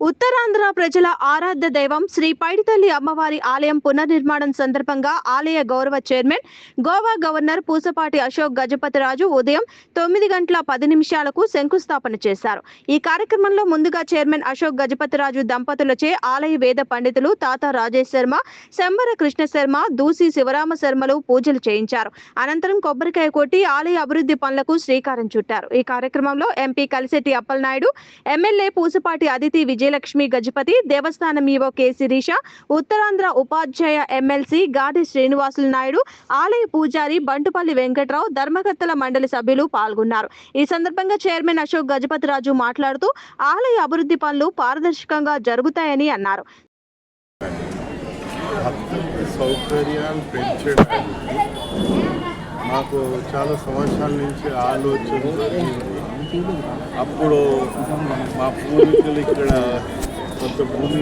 ఉత్తరాంధ్ర ప్రజల ఆరాధ్య దైవం శ్రీ పైడితల్లి అమ్మవారి ఆలయం పునర్నిర్మాణం సందర్భంగా ఆలయ గౌరవ చైర్మన్ గోవా గవర్నర్ పూసపాటి అశోక్ గజపతిరాజు ఉదయం తొమ్మిది గంటల పది నిమిషాలకు శంకుస్థాపన చేశారు. ఈ కార్యక్రమంలో ముందుగా చైర్మన్ అశోక్ గజపతిరాజు దంపతులచే ఆలయ వేద పండితులు తాత రాజేష్ శర్మ శంబర కృష్ణ శర్మ దూసి శివరామ శర్మలు పూజలు చేయించారు. అనంతరం కొబ్బరికాయ కొట్టి ఆలయ అభివృద్ధి పనులకు శ్రీకారం చుట్టారు. ఈ కార్యక్రమంలో ఎంపీ కలిశెట్టి అప్పలనాయుడు ఎమ్మెల్యే పూసపాటి అదితి విజయలక్ష్మి గజపతి దేవస్థానం ఈవో కె శిరీష ఉత్తరాంధ్ర ఉపాధ్యాయ ఎమ్మెల్సీ గాది శ్రీనివాసులు నాయుడు ఆలయ పూజారి బంటుపల్లి వెంకట్రావు ధర్మకర్తల మండలి సభ్యులు పాల్గొన్నారు. ఈ సందర్భంగా చైర్మన్ అశోక్ గజపతి రాజు మాట్లాడుతూ ఆలయ అభివృద్ధి పనులు పారదర్శకంగా జరుగుతాయని అన్నారు. సౌకర్యాలు పెంచడానికి మాకు చాలా సంవత్సరాల నుంచి ఆలోచన అప్పుడు మా పూర్వీకులు ఇక్కడ కొంత భూమి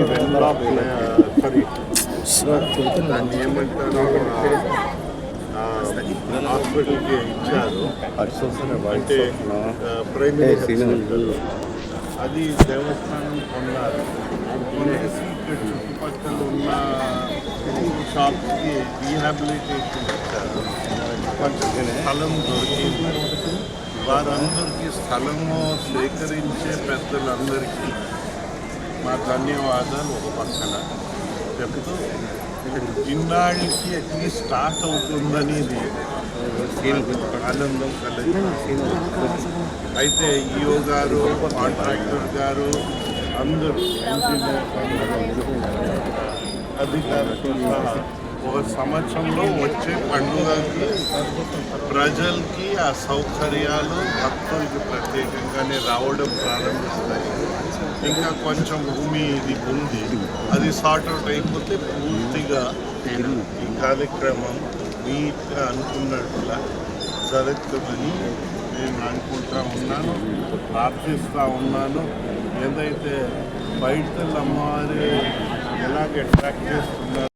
సారీ దాన్ని ఏమంటారు హాస్పిటల్కి ఇచ్చారు. అంటే ఆ, ప్రైమరీ హాస్పిటల్ అది దేవస్థానం కొన్నారు. కొనేసి ఇక్కడ చుట్టుపక్కల ఉన్న షాప్స్కి రీహాబిలిటేషన్ ఇచ్చారు. కొంచెం స్థలం దొరికింది. వారందరికీ స్థలము సేకరించే పెద్దలందరికీ మా ధన్యవాదాలు ఒక పక్కన చెప్తూ ఇన్నాళ్ళకి అట్లీ స్టార్ట్ అవుతుందనేది ఆనందం కలిగింది అయితే ఈఓ గారు కాంట్రాక్టర్ గారు అందరూ అధికారులు ఒక సంవత్సరంలో వచ్చే పండుగకి ప్రజలకి ఆ సౌకర్యాలు భక్తులకి ప్రత్యేకంగానే రావడం ప్రారంభిస్తాయి. ఇంకా కొంచెం భూమి ఇది ఉంది అది సార్ట్ అవుట్ అయిపోతే పూర్తిగా ఈ కార్యక్రమం నీట్గా అనుకున్నట్లా జరుగుతుందని నేను అనుకుంటా ఉన్నాను ప్రార్థిస్తూ ఉన్నాను. ఏదైతే బయట అమ్మవారు ఎలాగ అట్రాక్ట్ చేస్తున్నారు?